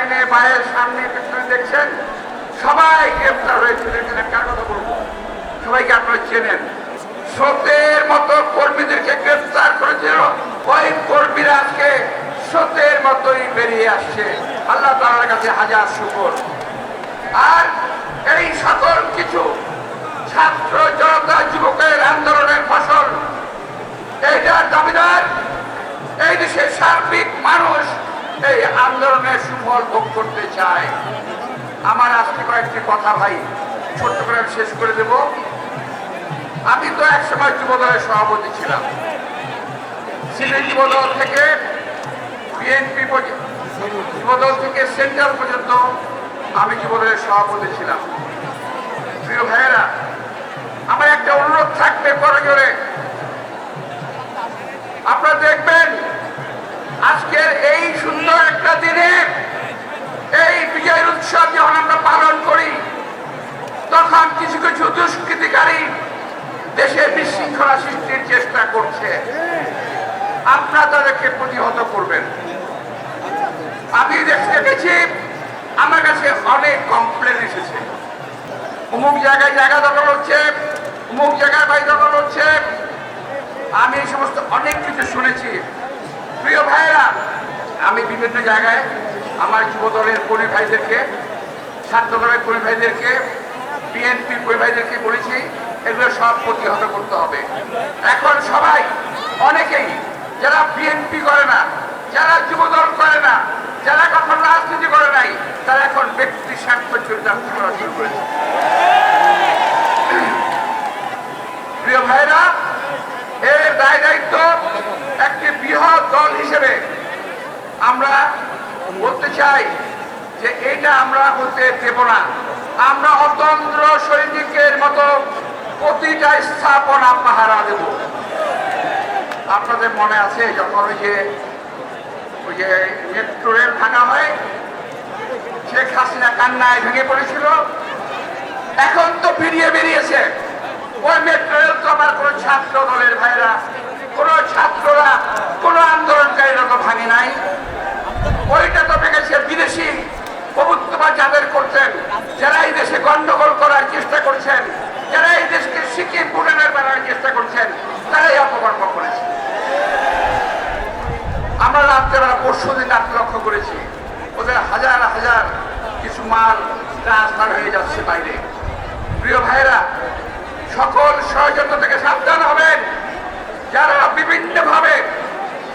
লাইনে বাইরের সামনে পেছনে দেখছেন, সবাই গ্রেপ্তার হয়েছিল এখানে কার কথা বলব। সবাইকে আপনারা চেনেন। স্রোতের মতো কর্মীদেরকে গ্রেপ্তার করেছিল, ওই কর্মীরা আজকে স্রোতের মতোই বেরিয়ে আসছে। আল্লাহ তাআলার কাছে হাজার শুকর। আর এই সকল কিছু ছাত্র জনতা যুবকের আন্দোলনের ফসল, এইটার দাবিদার, এই দেশের সার্বিক মানুষ এই আন্দোলনের সুফল ভোগ করতে চায় আমার আজকে কয়েকটি কথা ভাই, ছোট্ট করে আমি শেষ করে দেব। আমি তো একসময় যুবদলের সভাপতি ছিলাম। সিলেট যুবদল থেকে বিএনপি যুবদল থেকে সেন্ট্রাল পর্যন্ত আমি যুবদলের সভাপতি ছিলাম। প্রিয় ভাইয়েরা, আমার একটা অনুরোধ থাকবে পরে জোরে। আপনারা দেখবেন আজকের এই সুন্দর একটা দিনে এই বিজয়ের উৎসব যখন আমরা পালন করি, তখন কিছু কিছু দুষ্কৃতিকারী দেশে বিশৃঙ্খলা সৃষ্টির চেষ্টা করছে। আপনারা তাদেরকে প্রতিহত করবেন। আমি দেখেছি, আমার কাছে অনেক কমপ্লেন এসেছে। অমুক জায়গায় জায়গা দখল হচ্ছে, অমুক জায়গায় বাড়ি দখল হচ্ছে। আমি এই সমস্ত অনেক কিছু শুনেছি। প্রিয় ভাইয়েরা, আমি বিভিন্ন জায়গায় আমার যুব দলের কর্মী ভাইদেরকে, ছাত্র দলের কর্মী ভাইদেরকে বিএনপি কর্মী ভাইদেরকে বলেছি, এগুলো সব প্রতিহত করতে হবে। এখন সবাই, অনেকেই, যারা বিএনপি করে না, যারা যুব দল করে না, যারা কখন রাজনীতি করে নাই, তারা এখন ব্যক্তি স্বার্থ চরিতার্থ করা শুরু করেছে। প্রিয় ভাইরা, এর দায় দায়িত্ব একটি বৃহৎ দল হিসেবে আমরা বলতে চাই যে এটা আমরা হতে দেব না। আমরা অতন্ত্র সৈনিকের মতো প্রতিটা স্থাপনা পাহারা দেব। আপনাদের মনে আছে যখন ওই যে ওই যে মেট্রো রেল ভাঙা হয়, শেখ হাসিনা কান্নায় ভেঙে পড়েছিল। এখন তো ফিরিয়ে বেরিয়েছে। ওই মেট্রো রেল তো আমার কোনো ছাত্র দলের ভাইরা, কোনো ছাত্ররা কোনো আন্দোলনকারীরা তো ভাঙে নাই। করছেন, যারা এই দেশে গন্ডগোল করার চেষ্টা করছেন, যারা এই দেশকে সিকিম পুরানের বানানোর চেষ্টা করছেন, তারাই অপকর্ম করেছে। আমরা রাত্রেবেলা পরশু দিন রাত্রে লক্ষ্য করেছি, ওদের হাজার হাজার কিছু মাল ট্রান্সফার হয়ে যাচ্ছে বাইরে। প্রিয় ভাইরা সকল ষড়যন্ত্র থেকে সাবধান হবেন। যারা বিভিন্নভাবে,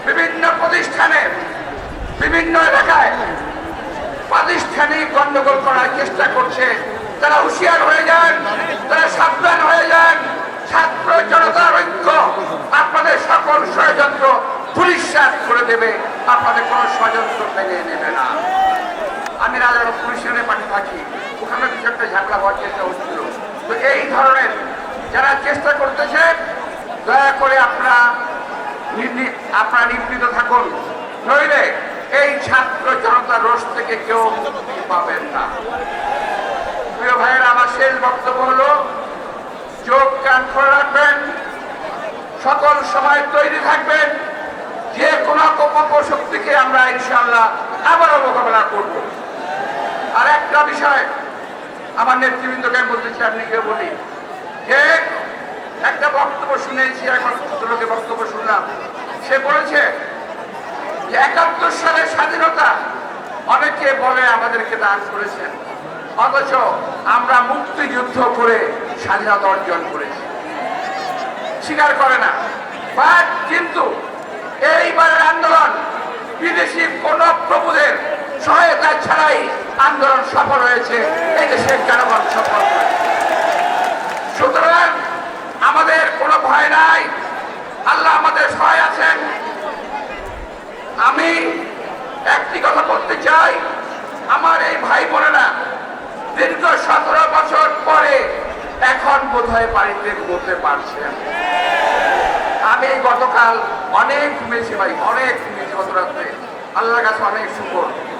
বিভিন্ন প্রতিষ্ঠানে, বিভিন্ন এলাকায় প্রাতিষ্ঠানিক গন্ডগোল করার চেষ্টা করছে। তারা হুঁশিয়ার হয়ে যান, তারা সাবধান হয়ে যান। ছাত্র জনতার ঐক্য আপনাদের সকল ষড়যন্ত্র পুলিশ পুলিশাত করে দেবে। আপনাদের কোনো ষড়যন্ত্র মেনে নেবে না। আমি রাজার পুলিশের পাঠিয়ে থাকি। ওখানে কিছু একটা ঝামেলা হওয়ার চেষ্টা হচ্ছিল। তো এই ধরনের যারা চেষ্টা করতেছে দয়া করে আপনারা নির্নি- আপনারা নিবৃত থাকুন নইলে এই ছাত্র জনতার রোষ থেকে কেউ মুক্তি পাবেন না। প্রিয় ভাইয়েরা, আমার শেষ বক্তব্য হলো চোখ কান খোলা রাখবেন, সকল সময় তৈরি থাকবেন, যে কোনো অপশক্তিকে আমরা ইনশাল্লাহ আবারও মোকাবেলা করব। আর একটা বিষয় আমার নেতৃবৃন্দকে বলতে চাই আপনি কেউ বলি, যে একটা বক্তব্য শুনেছি এখন লোকের বক্তব্য শুনলাম, সে বলেছে যে একাত্তর সালের স্বাধীনতা অনেকে বলে আমাদেরকে দান করেছেন। অথচ আমরা মুক্তিযুদ্ধ করে স্বাধীনতা অর্জন করেছি। স্বীকার করে না। বাট কিন্তু এইবারের আন্দোলন বিদেশি কোন প্রভুদের সহায়তা ছাড়াই আন্দোলন সফল হয়েছে। এই দেশের জনগণ সফল হয়েছে সুতরাং আমাদের কোনো ভয় নাই আল্লাহ আমাদের সহায় আছেন আমি একটি কথা বলতে চাই আমার এই ভাই বোনেরা দীর্ঘ সতেরো বছর পরে এখন বোধহয় বাড়িতে ঘুরতে পারছেন। আমি গতকাল অনেক ঘুমিয়েছি ভাই, অনেক ঘুমিয়েছি গত রাত্রে আল্লাহর কাছে অনেক শুকর।